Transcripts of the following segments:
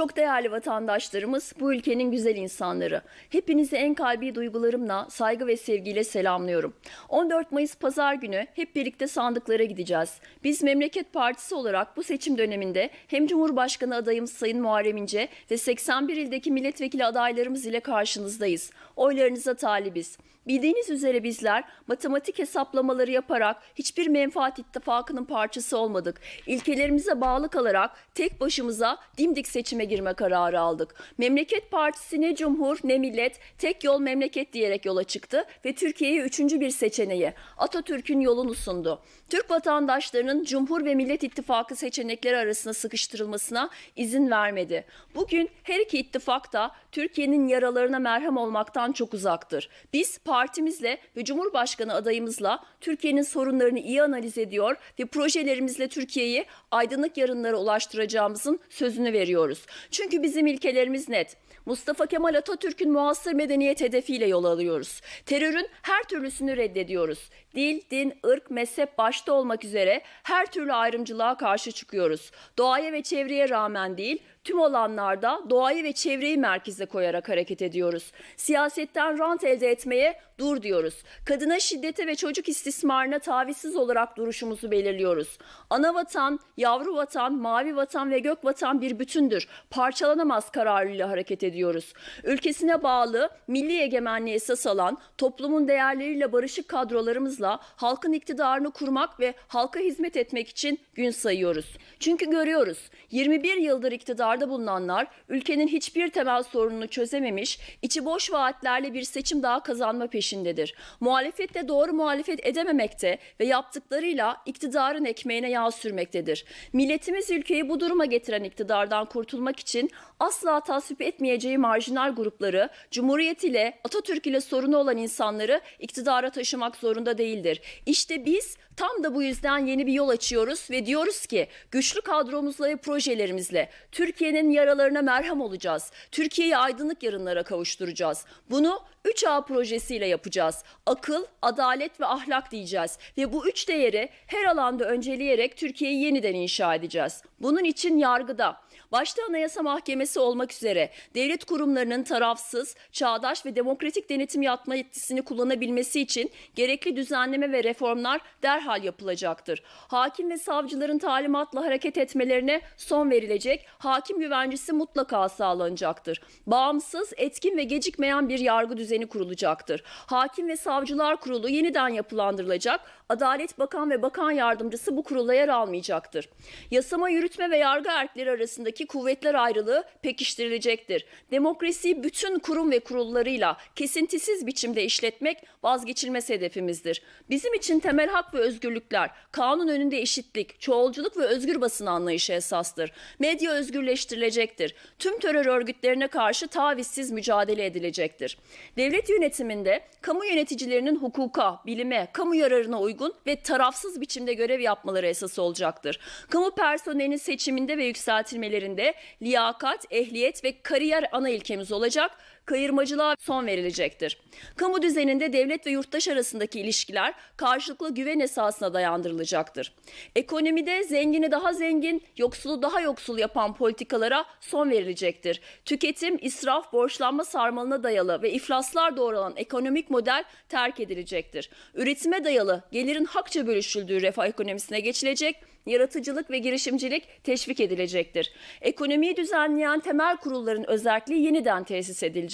Çok değerli vatandaşlarımız, bu ülkenin güzel insanları. Hepinizi en kalbi duygularımla, saygı ve sevgiyle selamlıyorum. 14 Mayıs Pazar günü hep birlikte sandıklara gideceğiz. Biz Memleket Partisi olarak bu seçim döneminde hem Cumhurbaşkanı adayımız Sayın Muharrem İnce ve 81 ildeki milletvekili adaylarımız ile karşınızdayız. Oylarınıza talibiz. Bildiğiniz üzere bizler matematik hesaplamaları yaparak hiçbir menfaat ittifakının parçası olmadık. İlkelerimize bağlı kalarak tek başımıza dimdik seçime girme kararı aldık. Memleket Partisi ne cumhur ne millet tek yol memleket diyerek yola çıktı ve Türkiye'ye üçüncü bir seçeneği Atatürk'ün yolunu sundu. Türk vatandaşlarının Cumhur ve Millet İttifakı seçenekleri arasında sıkıştırılmasına izin vermedi. Bugün her iki ittifak da Türkiye'nin yaralarına merhem olmaktan çok uzaktır. Biz partimizle ve Cumhurbaşkanı adayımızla Türkiye'nin sorunlarını iyi analiz ediyor ve projelerimizle Türkiye'yi aydınlık yarınlara ulaştıracağımızın sözünü veriyoruz. Çünkü bizim ilkelerimiz net. Mustafa Kemal Atatürk'ün muasır medeniyet hedefiyle yol alıyoruz. Terörün her türlüsünü reddediyoruz. Dil, din, ırk, mezhep başta olmak üzere her türlü ayrımcılığa karşı çıkıyoruz. Doğaya ve çevreye rağmen değil, tüm alanlarda doğayı ve çevreyi merkeze koyarak hareket ediyoruz. Siyasetten rant elde etmeye dur diyoruz. Kadına şiddete ve çocuk istismarına tavizsiz olarak duruşumuzu belirliyoruz. Ana vatan, yavru vatan, mavi vatan ve gök vatan bir bütündür. Parçalanamaz kararlıyla hareket ediyoruz. Ülkesine bağlı, milli egemenliği esas alan, toplumun değerleriyle barışık kadrolarımızla halkın iktidarını kurmak ve halka hizmet etmek için gün sayıyoruz. Çünkü görüyoruz 21 yıldır iktidarda bulunanlar ülkenin hiçbir temel sorununu çözememiş, içi boş vaatlerle bir seçim daha kazanma peşindedir. Muhalefette doğru muhalefet edememekte ve yaptıklarıyla iktidarın ekmeğine yağ sürmektedir. Milletimiz ülkeyi bu duruma getiren iktidardan kurtulmak için asla tasvip etmeyeceği marjinal grupları, Cumhuriyet ile Atatürk ile sorunu olan insanları iktidara taşımak zorunda değildir. İşte biz tam da bu yüzden yeni bir yol açıyoruz ve diyoruz ki güçlü kadromuzla ve projelerimizle Türkiye'nin yaralarına merhem olacağız. Türkiye'yi aydınlık yarınlara kavuşturacağız. Bunu 3A projesiyle yapacağız. Akıl, adalet ve ahlak diyeceğiz. Ve bu üç değeri her alanda önceleyerek Türkiye'yi yeniden inşa edeceğiz. Bunun için yargıda, başta Anayasa Mahkemesi olmak üzere devlet kurumlarının tarafsız, çağdaş ve demokratik denetim yapma yetkisini kullanabilmesi için gerekli düzenleme ve reformlar derhal yapılacaktır. Hakim ve savcıların talimatla hareket etmelerine son verilecek, hakim güvencesi mutlaka sağlanacaktır. Bağımsız, etkin ve gecikmeyen bir yargı düzeni kurulacaktır. Hakim ve Savcılar Kurulu yeniden yapılandırılacak, Adalet Bakan ve Bakan Yardımcısı bu kurula yer almayacaktır. Yasama, yürütme ve yargı erkleri arasındaki kuvvetler ayrılığı pekiştirilecektir. Demokrasiyi bütün kurum ve kurullarıyla kesintisiz biçimde işletmek vazgeçilmez hedefimizdir. Bizim için temel hak ve özgürlükler, kanun önünde eşitlik, çoğulculuk ve özgür basın anlayışı esastır. Medya özgürleştirilecektir. Tüm terör örgütlerine karşı tavizsiz mücadele edilecektir. Devlet yönetiminde kamu yöneticilerinin hukuka, bilime, kamu yararına uygun ve tarafsız biçimde görev yapmaları esas olacaktır. Kamu personelinin seçiminde ve yükseltilmelerinde liyakat, ehliyet ve kariyer ana ilkemiz olacak kayırmacılığa son verilecektir. Kamu düzeninde devlet ve yurttaş arasındaki ilişkiler karşılıklı güven esasına dayandırılacaktır. Ekonomide zengini daha zengin, yoksulu daha yoksul yapan politikalara son verilecektir. Tüketim, israf, borçlanma sarmalına dayalı ve iflaslar doğuran ekonomik model terk edilecektir. Üretime dayalı, gelirin hakça bölüşüldüğü refah ekonomisine geçilecek yaratıcılık ve girişimcilik teşvik edilecektir. Ekonomiyi düzenleyen temel kurulların özelliği yeniden tesis edilecektir.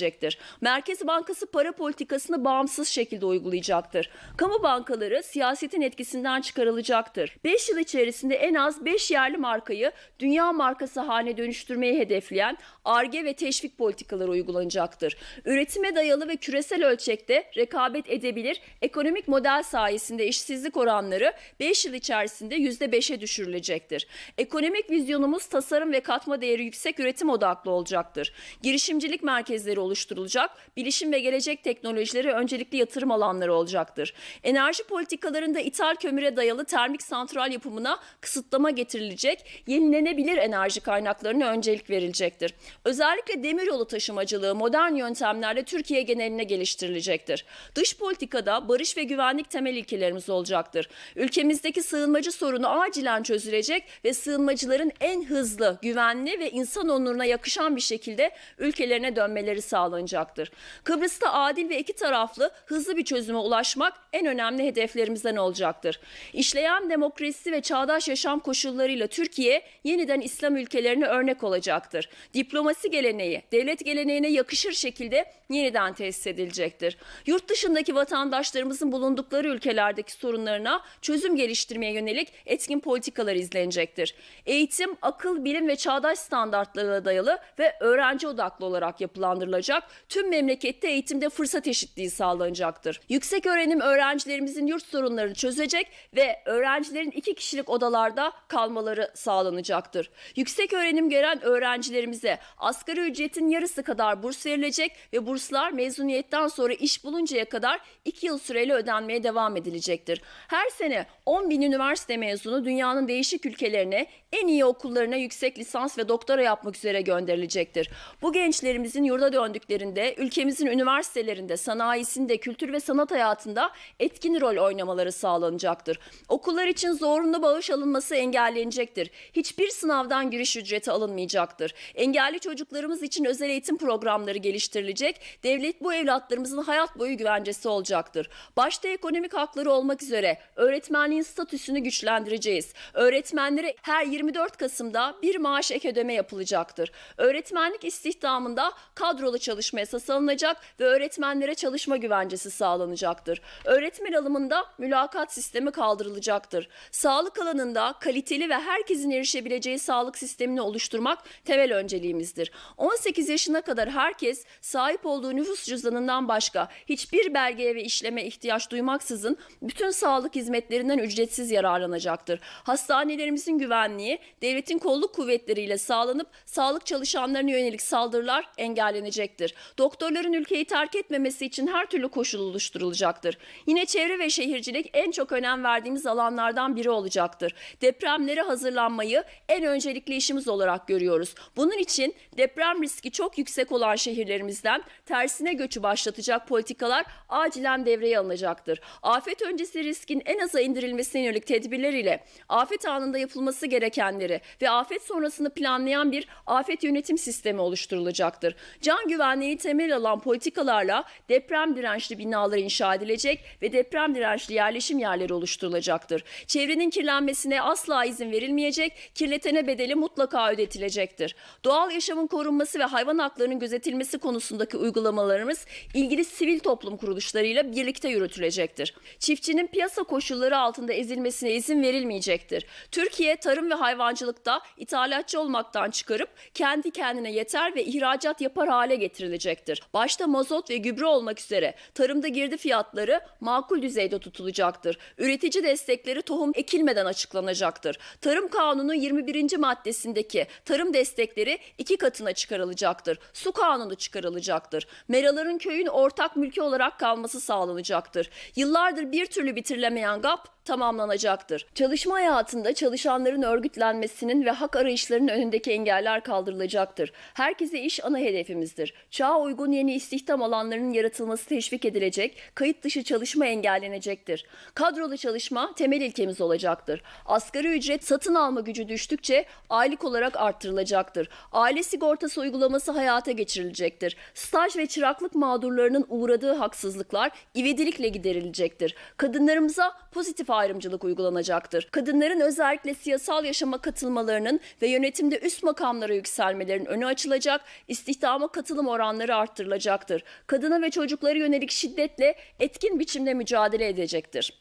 Merkez Bankası para politikasını bağımsız şekilde uygulayacaktır. Kamu bankaları siyasetin etkisinden çıkarılacaktır. 5 yıl içerisinde en az 5 yerli markayı dünya markası haline dönüştürmeyi hedefleyen ARGE ve teşvik politikaları uygulanacaktır. Üretime dayalı ve küresel ölçekte rekabet edebilir, ekonomik model sayesinde işsizlik oranları 5 yıl içerisinde %5'e düşürülecektir. Ekonomik vizyonumuz tasarım ve katma değeri yüksek üretim odaklı olacaktır. Girişimcilik merkezleri oluşturulacak, bilişim ve gelecek teknolojileri öncelikli yatırım alanları olacaktır. Enerji politikalarında ithal kömüre dayalı termik santral yapımına kısıtlama getirilecek, yenilenebilir enerji kaynaklarına öncelik verilecektir. Özellikle demiryolu taşımacılığı modern yöntemlerle Türkiye geneline geliştirilecektir. Dış politikada barış ve güvenlik temel ilkelerimiz olacaktır. Ülkemizdeki sığınmacı sorunu acilen çözülecek ve sığınmacıların en hızlı, güvenli ve insan onuruna yakışan bir şekilde ülkelerine dönmeleri sağlanacaktır. Kıbrıs'ta adil ve iki taraflı hızlı bir çözüme ulaşmak en önemli hedeflerimizden olacaktır. İşleyen demokrasi ve çağdaş yaşam koşullarıyla Türkiye yeniden İslam ülkelerine örnek olacaktır. Diplomasi geleneği, devlet geleneğine yakışır şekilde yeniden tesis edilecektir. Yurt dışındaki vatandaşlarımızın bulundukları ülkelerdeki sorunlarına çözüm geliştirmeye yönelik etkin politikalar izlenecektir. Eğitim, akıl, bilim ve çağdaş standartlara dayalı ve öğrenci odaklı olarak yapılandırılacak. Tüm memlekette eğitimde fırsat eşitliği sağlanacaktır. Yüksek öğrenim öğrencilerimizin yurt sorunlarını çözecek ve öğrencilerin iki kişilik odalarda kalmaları sağlanacaktır. Yüksek öğrenim gören öğrencilerimize asgari ücretin yarısı kadar burs verilecek ve burslar mezuniyetten sonra iş buluncaya kadar 2 yıl süreyle ödenmeye devam edilecektir. Her sene 10 bin üniversite mezunu dünyanın değişik ülkelerine en iyi okullarına yüksek lisans ve doktora yapmak üzere gönderilecektir. Bu gençlerimizin yurda döndüklerinde ülkemizin üniversitelerinde, sanayisinde, kültür ve sanat hayatında etkin rol oynamaları sağlanacaktır. Okullar için zorunlu bağış alınması engellenecektir. Hiçbir sınavdan giriş ücreti alınmayacaktır. Engelli çocuklarımız için özel eğitim programları geliştirilecek. Devlet bu evlatlarımızın hayat boyu güvencesi olacaktır. Başta ekonomik hakları olmak üzere öğretmenliğin statüsünü güçlendireceğiz. Öğretmenlere her 24 Kasım'da bir maaş ek ödeme yapılacaktır. Öğretmenlik istihdamında kadrolu çalışma esası alınacak ve öğretmenlere çalışma güvencesi sağlanacaktır. Öğretmen alımında mülakat sistemi kaldırılacaktır. Sağlık alanında kaliteli ve herkesin erişebileceği sağlık sistemini oluşturmak temel önceliğimizdir. 18 yaşına kadar herkes sahip olduğu nüfus cüzdanından başka hiçbir belgeye ve işleme ihtiyaç duymaksızın bütün sağlık hizmetlerinden ücretsiz yararlanacaktır. Hastanelerimizin güvenliği devletin kolluk kuvvetleriyle sağlanıp sağlık çalışanlarına yönelik saldırılar engellenecektir. Doktorların ülkeyi terk etmemesi için her türlü koşul oluşturulacaktır. Yine çevre ve şehircilik en çok önem verdiğimiz alanlardan biri olacaktır. Depremlere hazırlanmayı en öncelikli işimiz olarak görüyoruz. Bunun için deprem riski çok yüksek olan şehirlerimizden tersine göçü başlatacak politikalar acilen devreye alınacaktır. Afet öncesi riskin en aza indirilmesine yönelik tedbirler ile afet anında yapılması gerekenleri ve afet sonrasını planlayan bir afet yönetim sistemi oluşturulacaktır. Can güvenliğini temel alan politikalarla deprem dirençli binalar inşa edilecek ve deprem dirençli yerleşim yerleri oluşturulacaktır. Çevrenin kirlenmesine asla izin verilmeyecek, kirletene bedeli mutlaka ödetilecektir. Doğal yaşamın korunması ve hayvan haklarının gözetilmesi konusundaki uygulamalarımız ilgili sivil toplum kuruluşlarıyla birlikte yürütülecektir. Çiftçinin piyasa koşulları altında ezilmesine izin verilmeyecektir. Türkiye tarım ve hayvancılıkta ithalatçı olmaktan çıkarıp kendi kendine yeter ve ihracat yapar hale getirilecektir. Başta mazot ve gübre olmak üzere tarımda girdi fiyatları makul düzeyde tutulacaktır. Üretici destekleri tohum ekilmeden açıklanacaktır. Tarım Kanunu 21. maddesindeki tarım destekleri iki katına çıkarılacaktır. Su kanunu çıkarılacaktır. Meraların köyün ortak mülkü olarak kalması sağlanacaktır. Yıllardır bir türlü bitirilemeyen GAP tamamlanacaktır. Çalışma hayatında çalışanların örgütlenmesinin ve hak arayışlarının önündeki engeller kaldırılacaktır. Herkese iş ana hedefimizdir. Çağa uygun yeni istihdam alanlarının yaratılması teşvik edilecek, kayıt dışı çalışma engellenecektir. Kadrolu çalışma temel ilkemiz olacaktır. Asgari ücret satın alma gücü düştükçe aylık olarak arttırılacaktır. Aile sigortası uygulaması hayata geçirilecektir. Staj ve çıraklık mağdurlarının uğradığı haksızlıklar ivedilikle giderilecektir. Kadınlarımıza pozitif ayrımcılık uygulanacaktır. Kadınların özellikle siyasal yaşama katılmalarının ve yönetimde üst makamlara yükselmelerinin önü açılacak, istihdama katılım oranları arttırılacaktır. Kadına ve çocuklara yönelik şiddetle etkin biçimde mücadele edecektir.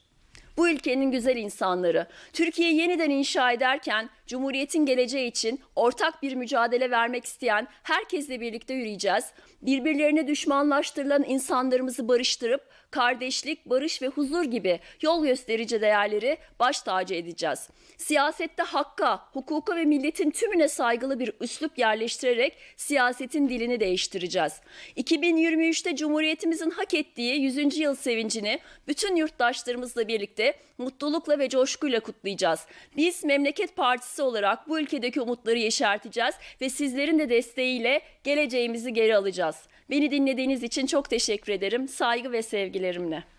Bu ülkenin güzel insanları, Türkiye yeniden inşa ederken Cumhuriyet'in geleceği için ortak bir mücadele vermek isteyen herkesle birlikte yürüyeceğiz. Birbirlerine düşmanlaştırılan insanlarımızı barıştırıp kardeşlik, barış ve huzur gibi yol gösterici değerleri baş tacı edeceğiz. Siyasette hakka, hukuka ve milletin tümüne saygılı bir üslup yerleştirerek siyasetin dilini değiştireceğiz. 2023'te Cumhuriyetimizin hak ettiği 100. yıl sevincini bütün yurttaşlarımızla birlikte mutlulukla ve coşkuyla kutlayacağız. Biz Memleket Partisi olarak bu ülkedeki umutları yeşerteceğiz ve sizlerin de desteğiyle geleceğimizi geri alacağız. Beni dinlediğiniz için çok teşekkür ederim. Saygı ve sevgilerimle.